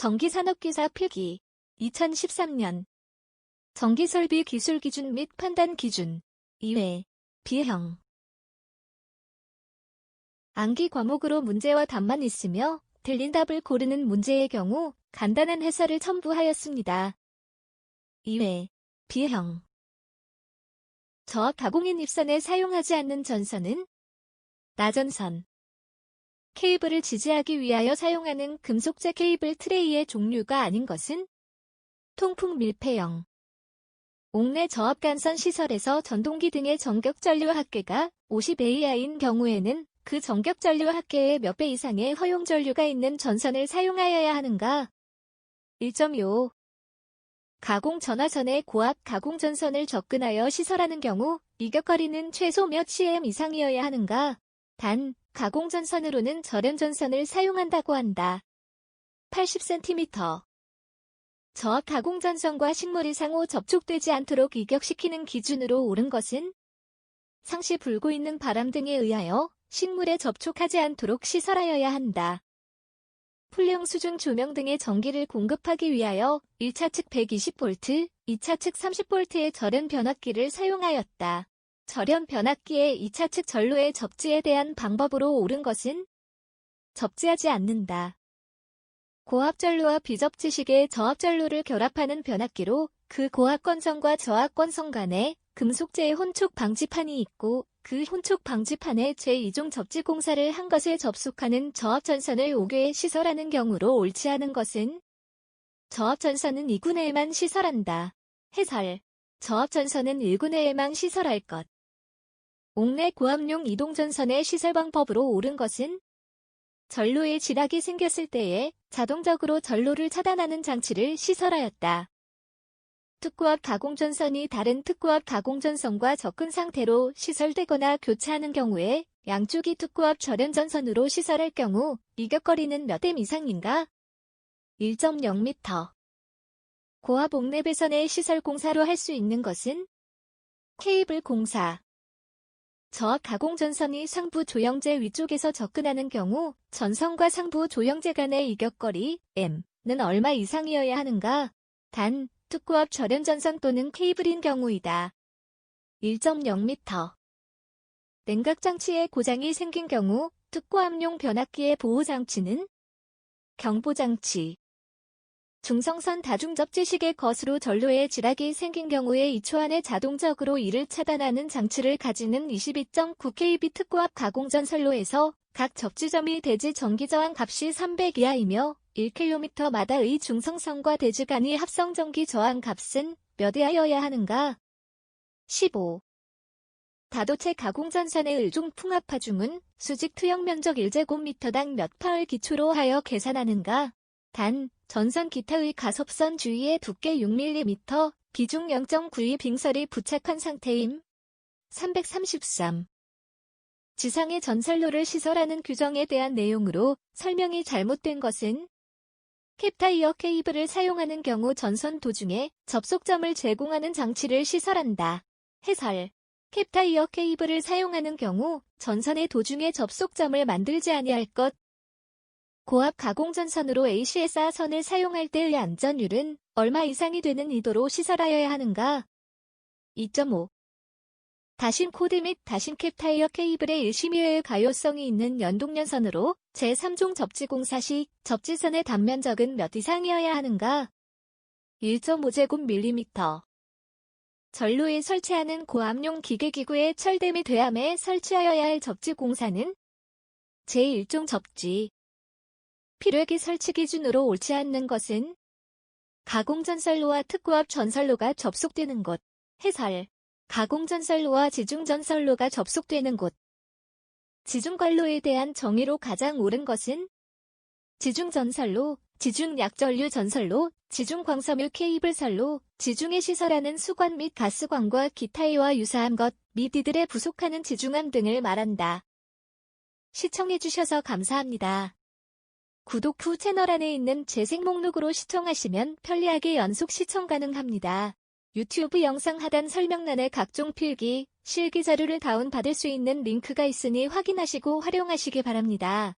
전기산업기사 필기 2013년. 전기설비 기술 기준 및 판단 기준 2회 비형. 암기 과목으로 문제와 답만 있으며 틀린 답을 고르는 문제의 경우 간단한 해설을 첨부하였습니다. 2회 비형. 저압 가공인 입선에 사용하지 않는 전선은 나전선 케이블을 지지하기 위하여 사용하는 금속재 케이블 트레이의 종류가 아닌 것은 통풍 밀폐형 옥내 저압간선 시설에서 전동기 등의 전격전류 합계가 50AI인 경우에는 그 전격전류 합계의 몇 배 이상의 허용전류가 있는 전선을 사용하여야 하는가? 1.25 가공 전화선에 고압 가공 전선을 접근하여 시설하는 경우 이격거리는 최소 몇 cm 이상이어야 하는가? 단, 가공 전선으로는 절연 전선을 사용한다고 한다. 80cm 저압 가공 전선과 식물이 상호 접촉되지 않도록 이격시키는 기준으로 옳은 것은 상시 불고 있는 바람 등에 의하여 식물에 접촉하지 않도록 시설하여야 한다. 풀용 수중 조명 등의 전기를 공급하기 위하여 1차 측 120V, 2차 측 30V의 절연 변압기를 사용하였다. 절연 변압기의 2차 측 전로의 접지에 대한 방법으로 옳은 것은 접지하지 않는다. 고압전로와 비접지식의 저압전로를 결합하는 변압기로 그 고압건선과 저압건선 간에 금속재의 혼촉 방지판이 있고 그 혼촉 방지판에 제2종 접지 공사를 한 것을 접속하는 저압전선을 5개에 시설하는 경우로 옳지 않은 것은 저압전선은 2군에만 시설한다. 해설 저압전선은 1군에만 시설할 것. 옥내 고압용 이동전선의 시설 방법으로 옳은 것은 전로에 지락이 생겼을 때에 자동적으로 전로를 차단하는 장치를 시설하였다. 특고압 가공전선이 다른 특고압 가공전선과 접근 상태로 시설되거나 교체하는 경우에 양쪽이 특고압 절연전선으로 시설할 경우 이격거리는 몇 m 이상인가? 1.0m 고압 옥내 배선의 시설 공사로 할 수 있는 것은 케이블 공사 저압 가공전선이 상부 조영제 위쪽에서 접근하는 경우 전선과 상부 조영제 간의 이격거리 m는 얼마 이상이어야 하는가? 단, 특고압 절연전선 또는 케이블인 경우이다. 1.0m 냉각장치에 고장이 생긴 경우 특고압용 변압기의 보호장치는 경보장치 중성선 다중접지식의 것으로 전로에 지락이 생긴 경우에 2초 안에 자동적으로 이를 차단하는 장치를 가지는 22.9kV 특고압 가공전 선로에서 각 접지점이 대지 전기저항 값이 300 이하이며 1km마다의 중성선과 대지 간의 합성 전기 저항 값은 몇 이하여야 하는가? 15. 다도체 가공전선의 을종 풍압하중은 수직 투영 면적 1제곱미터당 몇 파을 기초로 하여 계산하는가? 단, 전선 기타의 가섭선 주위에 두께 6mm, 비중 0.92 빙설이 부착한 상태임. 333. 지상의 전선로를 시설하는 규정에 대한 내용으로 설명이 잘못된 것은 캡타이어 케이블을 사용하는 경우 전선 도중에 접속점을 제공하는 장치를 시설한다. 해설 캡타이어 케이블을 사용하는 경우 전선의 도중에 접속점을 만들지 아니할 것. 고압 가공전선으로 ACSR선을 사용할 때의 안전율은 얼마 이상이 되는 이도로 시설하여야 하는가? 2.5 다신 코드 및 다신 캡 타이어 케이블의 1심의의 가요성이 있는 연동연선으로 제3종 접지공사 시 접지선의 단면적은 몇 이상이어야 하는가? 1.5제곱밀리미터 전로에 설치하는 고압용 기계기구의 철대 및 대암에 설치하여야 할 접지 공사는 제1종 접지 필요기 설치 기준으로 옳지 않는 것은 가공전선로와 특고압 전선로가 접속되는 곳, 해설 가공전선로와 지중전선로가 접속되는 곳. 지중관로에 대한 정의로 가장 옳은 것은 지중전선로, 지중약전류 전선로, 지중광섬유 케이블선로, 지중에 시설하는 수관 및 가스관과 기타이와 유사한 것 및 이들에 부속하는 지중암 등을 말한다. 시청해주셔서 감사합니다. 구독 후 채널 안에 있는 재생 목록으로 시청하시면 편리하게 연속 시청 가능합니다. 유튜브 영상 하단 설명란에 각종 필기, 실기 자료를 다운받을 수 있는 링크가 있으니 확인하시고 활용하시기 바랍니다.